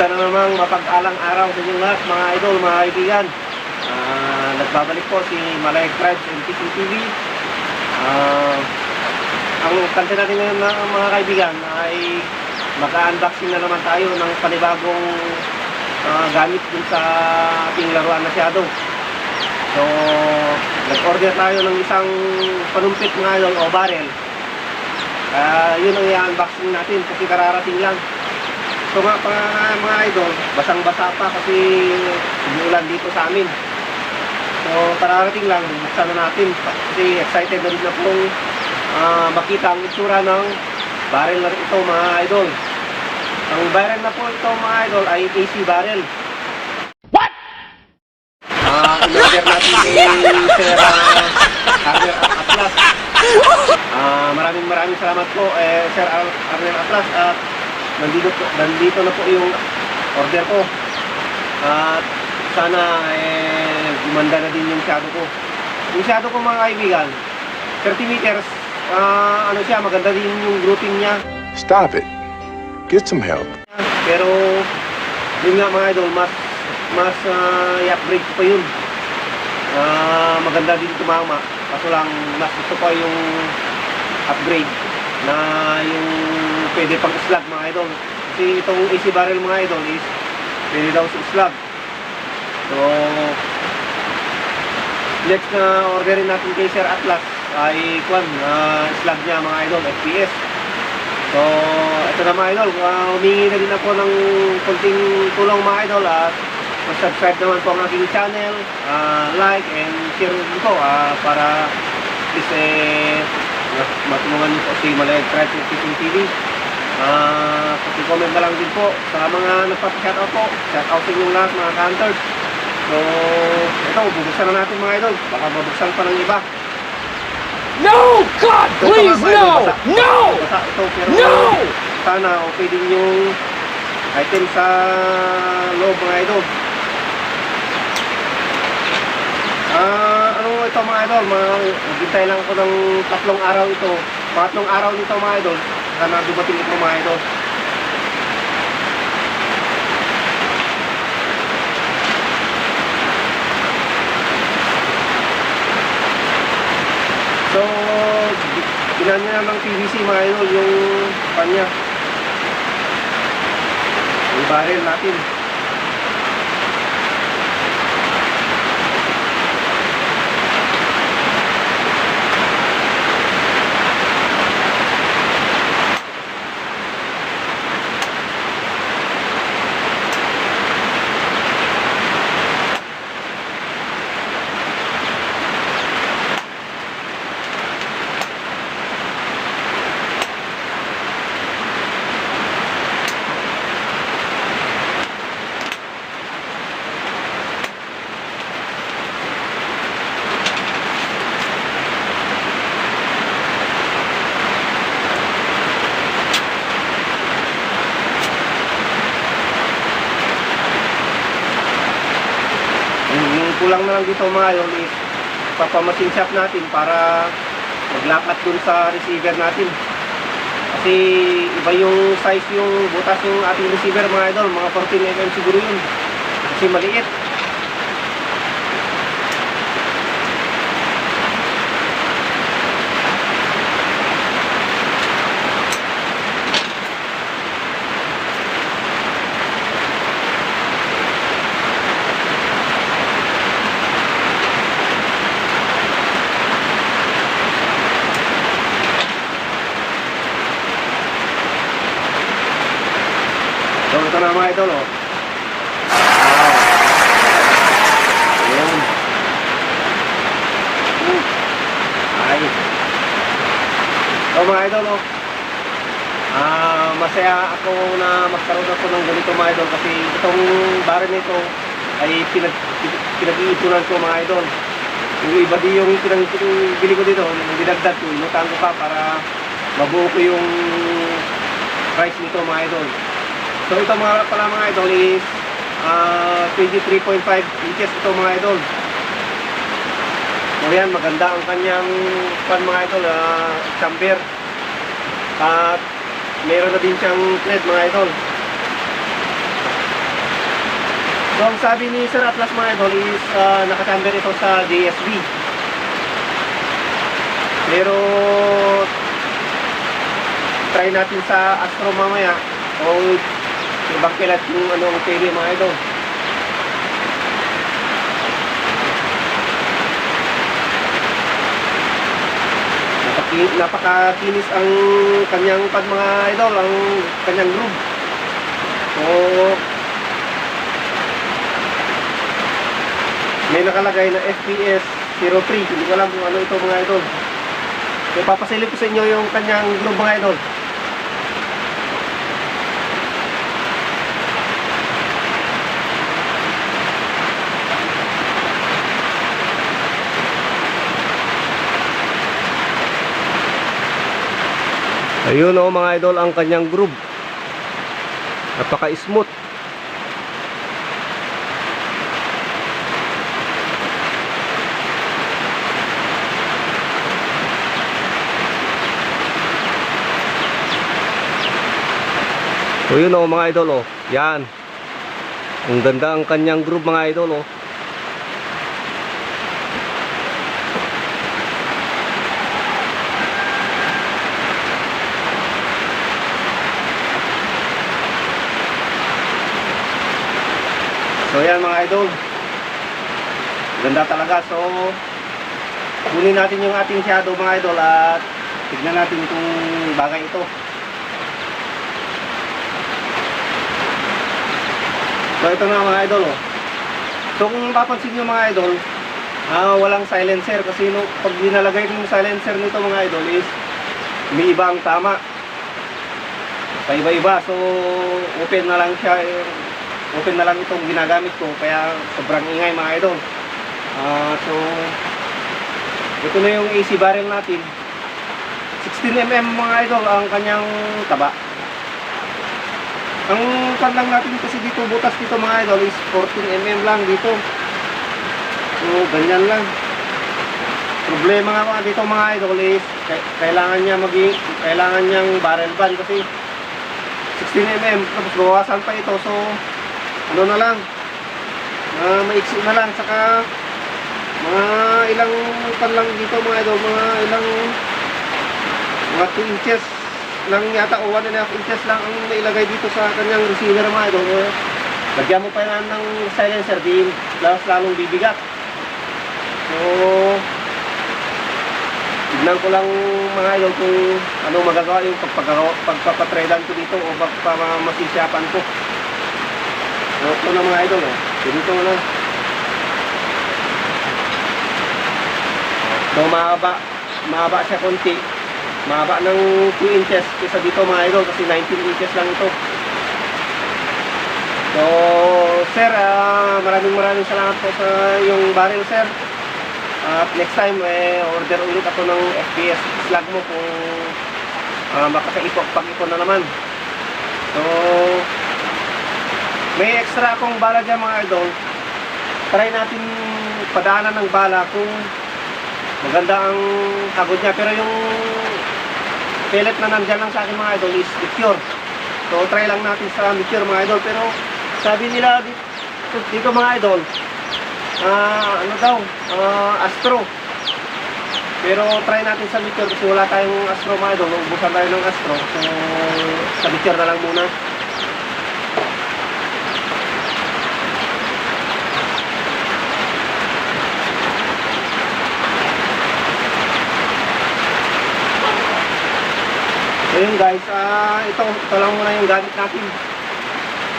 Isa na namang mapag-alang araw sa inyong lahat, mga idol, mga kaibigan. Ah, nagbabalik po si Malay Tribes and TV. Ah, ang kanta natin ngayon na mga kaibigan ay maka-unboxing na naman tayo ng panibagong ah, gamit dun sa ating laruan na Shadow. So, nag-order tayo ng isang panumpit mga idol o barrel. Kaya yun ang i-unboxing natin kasi kararating lang. So mga, mga, mga idol, basang-basa pa kasi umuulan dito sa amin. So kararating lang, buksan na natin kasi excited na rin na pong ah, makita ang itsura ng barrel na ito mga idol. Ang barrel na po ito mga idol ay AC barrel. What? Ah, in-order natin kay Sir uh, Atlas. Ah, maraming maraming salamat po eh, Sir Ar- Arnel Atlas at nandito po, nandito na po yung order ko. At sana eh gumanda na din yung shadow ko. Yung shadow ko mga kaibigan, 30 meters, ah, ano siya, maganda din yung grouping niya. Stop it. Get some help. Pero yun nga mga idol, mas mas ah, i-upgrade ko pa yun. Ah, maganda din tumama. Kaso lang mas gusto pa yung upgrade na yung pwede pang slug mga idol. Kasi itong AC barrel mga idol is pwede daw sa slug. So next na orderin natin kay Sir Atlas ay kwan, uh, slug niya mga idol, FPS. So, ito na mga idol, uh, humingi na din ako ng konting tulong mga idol at subscribe naman po ang aking channel, ah, like and share din po ah, para least eh, matulungan niyo po si Malayag Tribe TV. Ah, comment na lang din po sa mga nagpapashoutout po. Shoutout sa inyong lahat mga hunters. So, ito, bubuksan na natin mga idol. Baka mabuksan pa ng iba. No! God, Ito, please, mga no! basa- No! Basa ito, pero No! sana okay din yung item sa loob mga idol. Ah, ano ito mga idol, mga maghintay lang ako ng tatlong araw ito. Pangatlong araw nito mga idol. Sana dumating ito mga idol. So, binan niya ng PVC mga idol yung kanya. Yung barrel natin. Yung, yung kulang na lang dito idol is papamasin shop natin para maglapat dun sa receiver natin. Kasi iba yung size yung butas yung ating receiver mga idol, mga 14 mm siguro yun. Kasi maliit. So ito na mga idol oh. Wow. Ayun. Uh. Ay. So mga idol oh. Ah, masaya ako na magkaroon ako ng ganito mga idol kasi itong barrel nito ay pinag pinag-iipunan ko mga idol. Yung iba di yung pinag bili ko dito, yung dinagdag ko, inutang ko pa para mabuo ko yung price nito mga idol. So ito mga pala mga idol is ah, 23.5 inches ito mga idol. So yan, maganda ang kanyang pan mga idol, ah, chamber. At meron na din siyang thread mga idol. So ang sabi ni Sir Atlas mga idol is uh, nakasamber ito sa JSB. Pero try natin sa Astro mamaya o ibang kilat yung ano ang pili mga idol. Napakakinis ang kanyang pad mga idol, ang kanyang groove. So, may nakalagay na FPS 03. Hindi ko alam kung ano ito mga idol. So, papasilip ko sa inyo yung kanyang groove mga idol. Ayun o mga idol ang kanyang groove. Napaka-smooth. So yun o mga idol o. Yan. Ang ganda ang kanyang groove mga idol o. So yan mga idol. Ganda talaga. So kunin natin yung ating shadow mga idol at tignan natin itong bagay ito. So ito na mga idol oh. So kung papansin nyo mga idol, ah, walang silencer kasi no, pag dinalagay yung silencer nito mga idol is may iba ang tama. Paiba-iba. So open na lang siya. eh, open na lang itong ginagamit ko kaya sobrang ingay mga idol. Ah, so ito na yung AC barrel natin. 16mm mga idol ang kanyang taba. Ang pan lang natin kasi dito butas dito mga idol is 14mm lang dito. So ganyan lang. Problema nga mga dito mga idol is kailangan niya maging kailangan niyang barrel band kasi 16mm tapos bawasan pa ito so ano na lang. Uh, maiksi na lang saka mga ilang pan lang dito mga idol mga ilang mga 2 inches lang yata o 1 and a half inches lang ang nailagay dito sa kanyang receiver mga idol. Eh, lagyan mo pa yan ng silencer din lalas lalong bibigat. So tignan ko lang mga idol kung ano magagawa yung pagpapatrailan ko dito o pagpamasisyapan ko so, ito na mga idol eh. dito na so mahaba mahaba siya konti. Mahaba ng 2 inches kesa dito mga idol kasi 19 inches lang ito. So sir ah, maraming maraming salamat po sa yung barrel sir. At next time eh, order ulit ako ng FPS slug mo kung uh, makakaipok pag-ipon na naman. So may extra akong bala dyan mga idol. Try natin padaanan ng bala kung maganda ang hagod niya. Pero yung pellet na nandyan lang sa akin mga idol is secure so try lang natin sa secure mga idol. Pero sabi nila dito, dito mga idol ah ano daw ah, astro. Pero try natin sa secure kasi wala tayong astro mga idol. Ubusan tayo ng astro. So sa secure na lang muna guys, ah ito, ito lang muna yung gamit natin.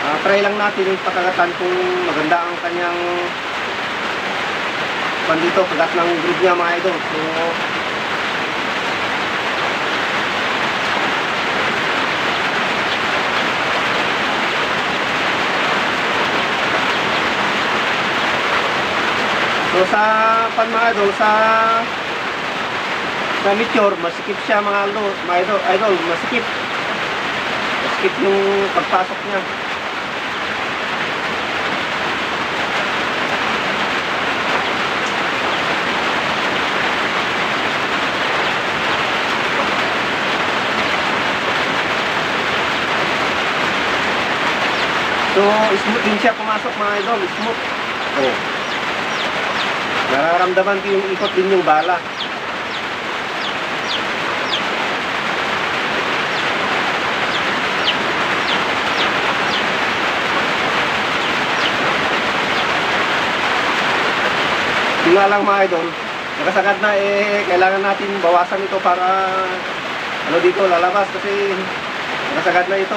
Ah, try lang natin pakagatan kung maganda ang kanyang pandito, kagat ng group niya mga idol. So, So sa pan mga idol, sa sa meteor, masikip siya mga idol, mga idol, idol masikip. Masikip yung pagpasok niya. So, smooth din siya pumasok mga idol. Smooth. Oh. Nararamdaman ko yung ikot din yung bala. Nga lang mga idol, nakasagad na eh, kailangan natin bawasan ito para ano dito lalabas kasi nakasagad na ito.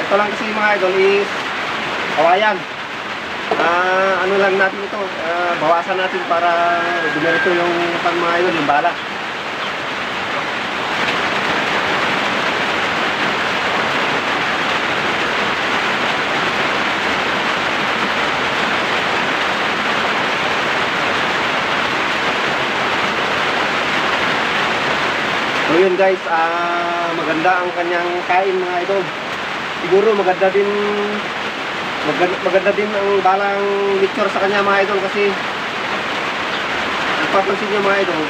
Ito lang kasi mga idol is kawayan. Ah, ano lang natin ito, ah, bawasan natin para dumirito yung pang mga idol, yung bala. So yun guys, ah maganda ang kanyang kain mga idol. Siguro maganda din maganda, maganda din ang balang lecture sa kanya mga idol kasi napapansin niyo mga idol.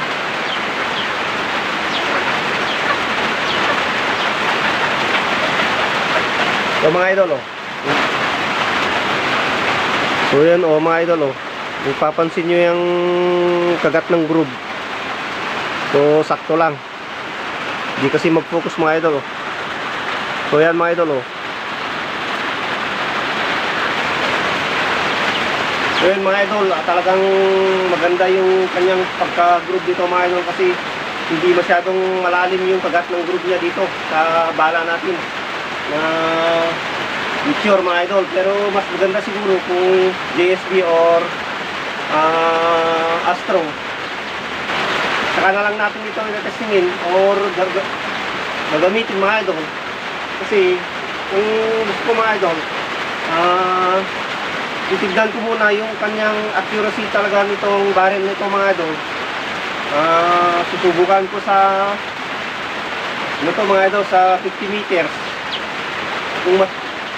So mga idol oh. So yan oh mga idol oh. Kung papansin niyo yung kagat ng groove. So sakto lang. Di kasi mag-focus mga idol. Oh. So yan mga idol. Oh. So yan mga idol, ah, talagang maganda yung kanyang pagka-groove dito mga idol kasi hindi masyadong malalim yung kagat ng groove niya dito sa bala natin na mature mga idol. Pero mas maganda siguro kung JSB or ah, Astro saka na lang natin ito itatestingin or gag- gagamitin mga idol. Kasi kung gusto ko mga idol ah titignan ko muna yung kanyang accuracy talaga nitong barrel nito mga idol. Ah susubukan ko sa ano to mga idol sa 50 meters. Kung mat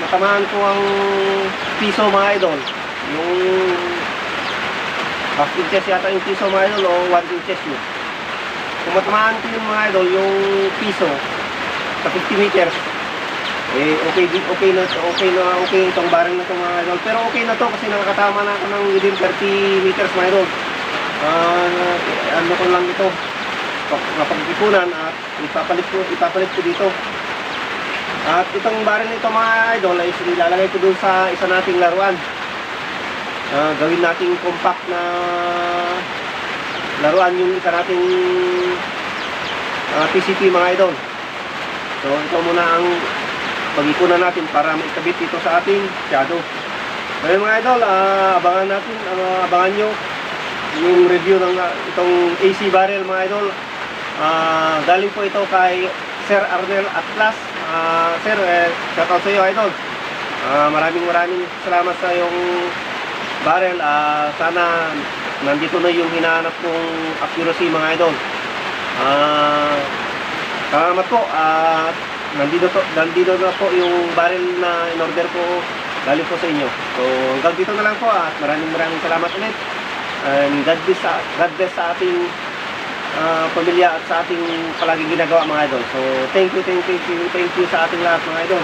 matamaan ko ang piso mga idol. Yung half inches yata yung piso mga idol o 1 inches yun kung matamaan ko yung mga idol, yung piso sa 50 meters, eh okay okay na, okay na, okay itong barang na itong mga idol. Pero okay na to kasi nakakatama na ako ng within 30 meters mga idol. Ah, ano ko lang ito, napagkipunan at ipapalit ko, ipapalit ko dito. At itong baril nito mga idol ay nilalagay ko dun sa isa nating laruan. Ah, gawin nating compact na laruan yung isa nating ah, PCP mga idol. So ito muna ang pag-ikunan natin para maikabit dito sa ating shadow. Ngayon mga idol, ah, abangan natin, ah, abangan nyo yung review ng ah, itong AC barrel mga idol. Ah, galing po ito kay Sir Arnel Atlas. Ah, sir, eh, shout out sa iyo idol. Ah, maraming maraming salamat sa yung barrel. Ah, sana nandito na yung hinahanap kong accuracy mga idol. Ah, salamat po at nandito to, nandito na po yung barrel na in-order ko galing po sa inyo. So hanggang dito na lang po at maraming maraming salamat ulit. And God bless sa, God bless sa ating ah, pamilya at sa ating palaging ginagawa mga idol. So thank you, thank you, thank you, thank you sa ating lahat mga idol.